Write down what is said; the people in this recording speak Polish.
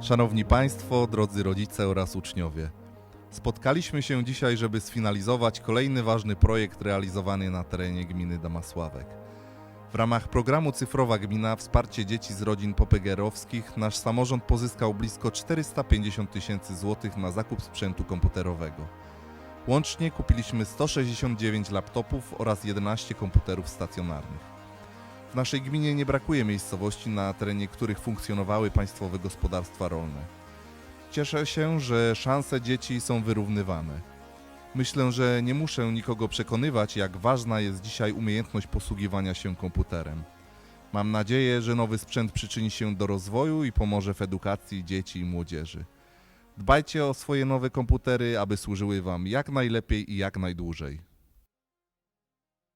Szanowni Państwo, drodzy rodzice oraz uczniowie. Spotkaliśmy się dzisiaj, żeby sfinalizować kolejny ważny projekt realizowany na terenie gminy Damasławek. W ramach programu Cyfrowa Gmina Wsparcie dzieci z rodzin popegerowskich nasz samorząd pozyskał blisko 450 tysięcy złotych na zakup sprzętu komputerowego. Łącznie kupiliśmy 169 laptopów oraz 11 komputerów stacjonarnych. W naszej gminie nie brakuje miejscowości, na terenie których funkcjonowały państwowe gospodarstwa rolne. Cieszę się, że szanse dzieci są wyrównywane. Myślę, że nie muszę nikogo przekonywać, jak ważna jest dzisiaj umiejętność posługiwania się komputerem. Mam nadzieję, że nowy sprzęt przyczyni się do rozwoju i pomoże w edukacji dzieci i młodzieży. Dbajcie o swoje nowe komputery, aby służyły Wam jak najlepiej i jak najdłużej.